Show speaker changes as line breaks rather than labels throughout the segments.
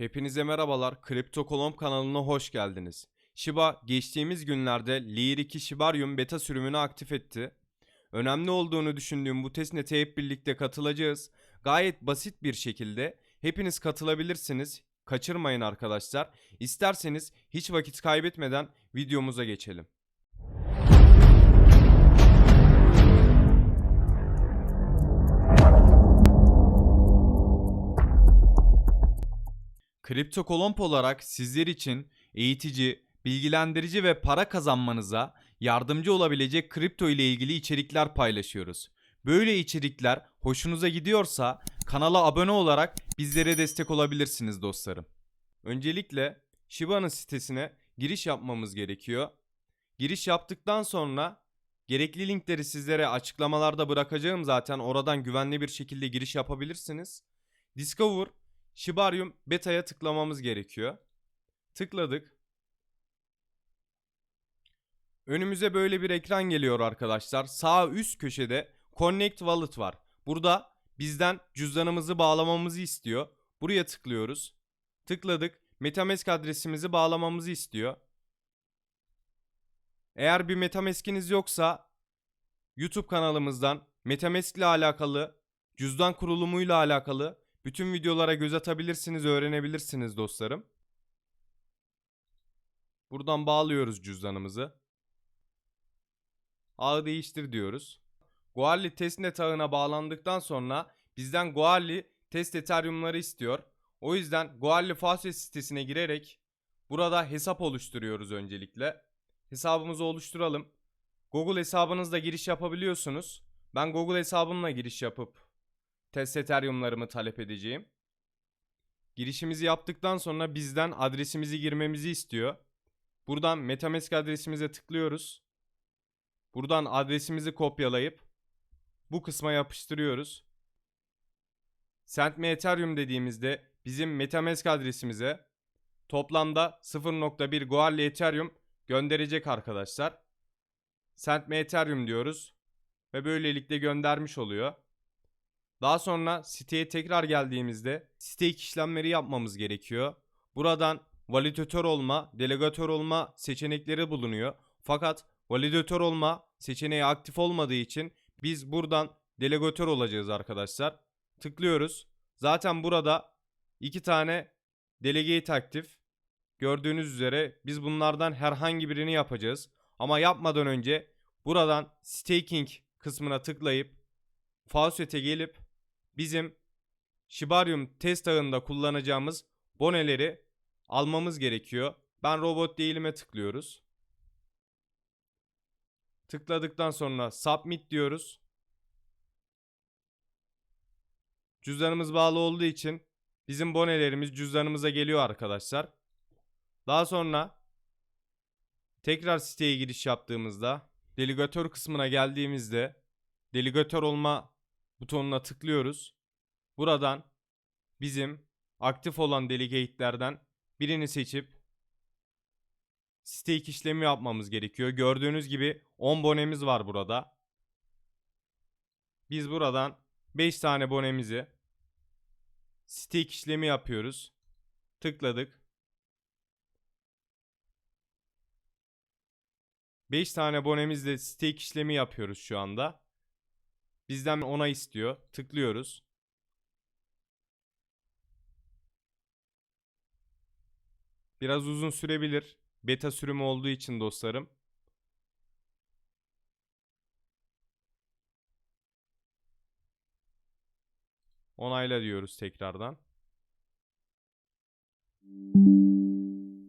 Hepinize merhabalar. Kripto Kolomb kanalına hoş geldiniz. Shiba geçtiğimiz günlerde Layer 2 Shibarium beta sürümünü aktif etti. Önemli olduğunu düşündüğüm bu testnet'e hep birlikte katılacağız. Gayet basit bir şekilde hepiniz katılabilirsiniz. Kaçırmayın arkadaşlar. İsterseniz hiç vakit kaybetmeden videomuza geçelim. Kripto Kolomb olarak sizler için eğitici, bilgilendirici ve para kazanmanıza yardımcı olabilecek kripto ile ilgili içerikler paylaşıyoruz. Böyle içerikler hoşunuza gidiyorsa kanala abone olarak bizlere destek olabilirsiniz dostlarım. Öncelikle Shiba'nın sitesine giriş yapmamız gerekiyor. Giriş yaptıktan sonra gerekli linkleri sizlere açıklamalarda bırakacağım zaten oradan güvenli bir şekilde giriş yapabilirsiniz. Discover Shibarium Beta'ya tıklamamız gerekiyor. Tıkladık. Önümüze böyle bir ekran geliyor arkadaşlar. Sağ üst köşede Connect Wallet var. Burada bizden cüzdanımızı bağlamamızı istiyor. Buraya tıklıyoruz. Tıkladık. Metamask adresimizi bağlamamızı istiyor. Eğer bir Metamask'iniz yoksa YouTube kanalımızdan Metamask ile alakalı, cüzdan kurulumuyla alakalı bütün videolara göz atabilirsiniz, öğrenebilirsiniz dostlarım. Buradan bağlıyoruz cüzdanımızı. Ağı değiştir diyoruz. Goarly testnet ağına bağlandıktan sonra bizden Goarly test ethereum'ları istiyor. O yüzden Goarly Faucet sitesine girerek burada hesap oluşturuyoruz öncelikle. Hesabımızı oluşturalım. Google hesabınızla giriş yapabiliyorsunuz. Ben Google hesabımla giriş yapıp test ethereum'larımı talep edeceğim. Girişimizi yaptıktan sonra bizden adresimizi girmemizi istiyor. Buradan Metamask adresimize tıklıyoruz. Buradan adresimizi kopyalayıp bu kısma yapıştırıyoruz. Send me Ethereum dediğimizde bizim Metamask adresimize toplamda 0.1 Goarly Ethereum gönderecek arkadaşlar. Send me Ethereum diyoruz ve böylelikle göndermiş oluyor. Daha sonra siteye tekrar geldiğimizde stake işlemleri yapmamız gerekiyor. Buradan validatör olma, delegatör olma seçenekleri bulunuyor. Fakat validatör olma seçeneği aktif olmadığı için biz buradan delegatör olacağız arkadaşlar. Tıklıyoruz. Zaten burada iki tane delegate aktif. Gördüğünüz üzere biz bunlardan herhangi birini yapacağız. Ama yapmadan önce buradan staking kısmına tıklayıp Faucet'e gelip bizim Shibarium test ağında kullanacağımız boneleri almamız gerekiyor. Ben robot değilime tıklıyoruz. Tıkladıktan sonra submit diyoruz. Cüzdanımız bağlı olduğu için bizim bonelerimiz cüzdanımıza geliyor arkadaşlar. Daha sonra tekrar siteye giriş yaptığımızda delegatör kısmına geldiğimizde delegatör olma butonuna tıklıyoruz. Buradan bizim aktif olan delegate'lerden birini seçip stake işlemi yapmamız gerekiyor. Gördüğünüz gibi 10 bonemiz var burada. Biz buradan 5 tane bonemizi stake işlemi yapıyoruz. Tıkladık. 5 tane bonemizle stake işlemi yapıyoruz şu anda. Bizden ona istiyor. Tıklıyoruz. Biraz uzun sürebilir. Beta sürümü olduğu için dostlarım. Onayla diyoruz tekrardan.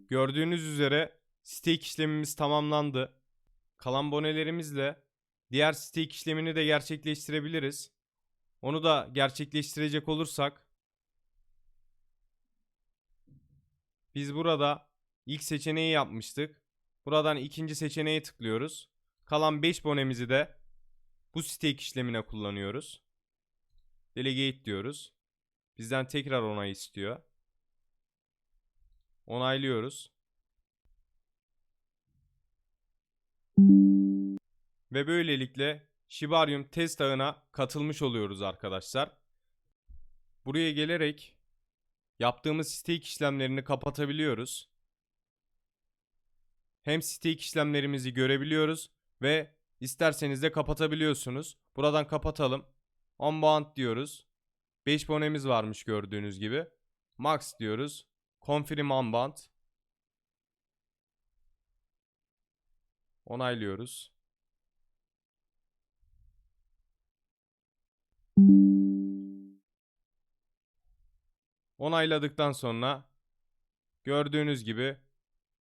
Gördüğünüz üzere stake işlemimiz tamamlandı. Kalan bonelerimizle diğer stake işlemini de gerçekleştirebiliriz. Onu da gerçekleştirecek olursak biz burada ilk seçeneği yapmıştık. Buradan ikinci seçeneğe tıklıyoruz. Kalan 5 bonemizi de bu stake işlemine kullanıyoruz. Delegate diyoruz. Bizden tekrar onay istiyor. Onaylıyoruz. Ve böylelikle Shibarium test ağına katılmış oluyoruz arkadaşlar. Buraya gelerek yaptığımız stake işlemlerini kapatabiliyoruz. Hem stake işlemlerimizi görebiliyoruz ve isterseniz de kapatabiliyorsunuz. Buradan kapatalım. Unbound diyoruz. 5 bonemiz varmış gördüğünüz gibi. Max diyoruz. Confirm unbound. Onaylıyoruz. Onayladıktan sonra gördüğünüz gibi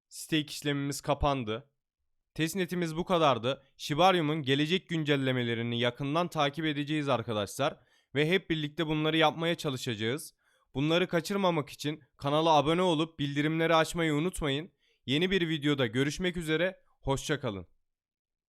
stake işlemimiz kapandı. Testnetimiz bu kadardı. Shibarium'un gelecek güncellemelerini yakından takip edeceğiz arkadaşlar. Ve hep birlikte bunları yapmaya çalışacağız. Bunları kaçırmamak için kanala abone olup bildirimleri açmayı unutmayın. Yeni bir videoda görüşmek üzere, hoşçakalın.